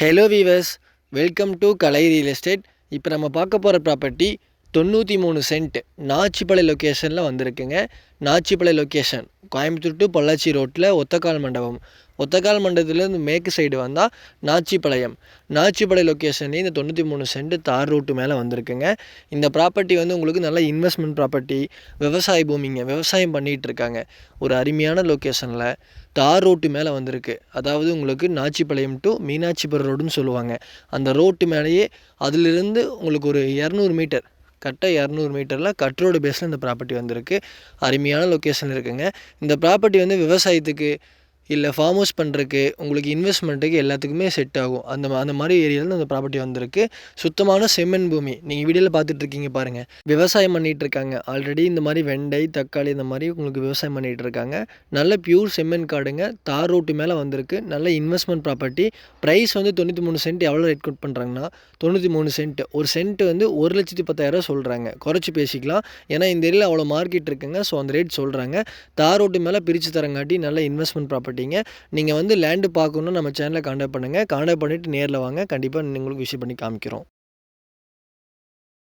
Hello viewers welcome to Kalai real estate இப்போ நம்ம பார்க்க போகிற ப்ராப்பர்ட்டி தொண்ணூற்றி மூணு சென்ட் நாச்சிப்பளை லொக்கேஷனில் வந்திருக்குங்க. நாச்சிப்பளை லொக்கேஷன் கோயம்புத்தூர் டு பொள்ளாச்சி ரோட்டில் ஒத்தக்கால் மண்டபம். ஒத்தக்கால் மண்டலத்திலேருந்து மேற்கு சைடு வந்தால் நாச்சிப்பாளையம். நாச்சிப்பாளையம் லொக்கேஷன்லேயே இந்த தொண்ணூற்றி மூணு சென்ட் தார் ரோட்டு மேலே வந்திருக்குங்க. இந்த ப்ராப்பர்ட்டி வந்து உங்களுக்கு நல்ல இன்வெஸ்ட்மெண்ட் ப்ராப்பர்ட்டி விவசாய பூமிங்க. விவசாயம் பண்ணிகிட்டு இருக்காங்க. ஒரு அருமையான லொக்கேஷனில் தார் ரோட்டு மேலே வந்திருக்கு. அதாவது உங்களுக்கு நாச்சிப்பாளையம் டு மீனாட்சிபுரம் ரோடுன்னு சொல்லுவாங்க. அந்த ரோட்டு மேலேயே அதிலிருந்து உங்களுக்கு ஒரு இரநூறு மீட்டர் கரெக்டாக இரநூறு மீட்டரில் கட் ரோடு பேஸில் இந்த ப்ராப்பர்ட்டி வந்திருக்கு. அருமையான லொக்கேஷன் இருக்குங்க. இந்த ப்ராப்பர்ட்டி வந்து விவசாயத்துக்கு இல்லை ஃபார்ம் ஹவுஸ் பண்ணுறதுக்கு உங்களுக்கு இன்வெஸ்ட்மெண்ட்டுக்கு எல்லாத்துக்குமே செட் ஆகும். அந்த அந்த மாதிரி ஏரியாவில் அந்த ப்ராப்பர்ட்டி வந்திருக்கு. சுத்தமான செம்மண் பூமி. நீங்கள் வீடியோவில் பார்த்துட்ருக்கீங்க பாருங்கள் விவசாயம் பண்ணிகிட்ருக்காங்க ஆல்ரெடி இந்த மாதிரி வெண்டை தக்காளி இந்த மாதிரி உங்களுக்கு விவசாயம் பண்ணிகிட்டு இருக்காங்க. நல்ல பியூர் செம்மண் காடுங்க. தார் ரோட்டு மேலே வந்திருக்கு. நல்ல இன்வெஸ்ட்மெண்ட் ப்ராப்பர்ட்டி ப்ரைஸ் வந்து தொண்ணூற்றி மூணு சென்ட் எவ்வளோ ரேட் கோட் பண்ணுறாங்கன்னா தொண்ணூற்றி மூணு சென்ட் ஒரு சென்ட் வந்து ஒரு லட்சத்தி பத்தாயிரம் சொல்கிறாங்க குறைச்சி பேசிக்கலாம். ஏன்னா இந்த ஏரியாவில் அவ்வளோ மார்க்கெட் இருக்குங்க. ஸோ அந்த ரேட் சொல்கிறாங்க தார் ரோட்டு மேலே பிரித்து தரங்காட்டி நல்ல இன்வெஸ்ட்மெண்ட் ப்ராப்பர்ட்டி மாட்டீங்க நீங்கள் வந்து லேண்டு பார்க்கணுன்னா நம்ம சேனலை காண்டாக்ட் பண்ணுங்கள் காண்டாக்ட் பண்ணிவிட்டு நேரில் வாங்க. கண்டிப்பாக உங்களுக்கு விசிட் பண்ணி காமிக்கிறோம்.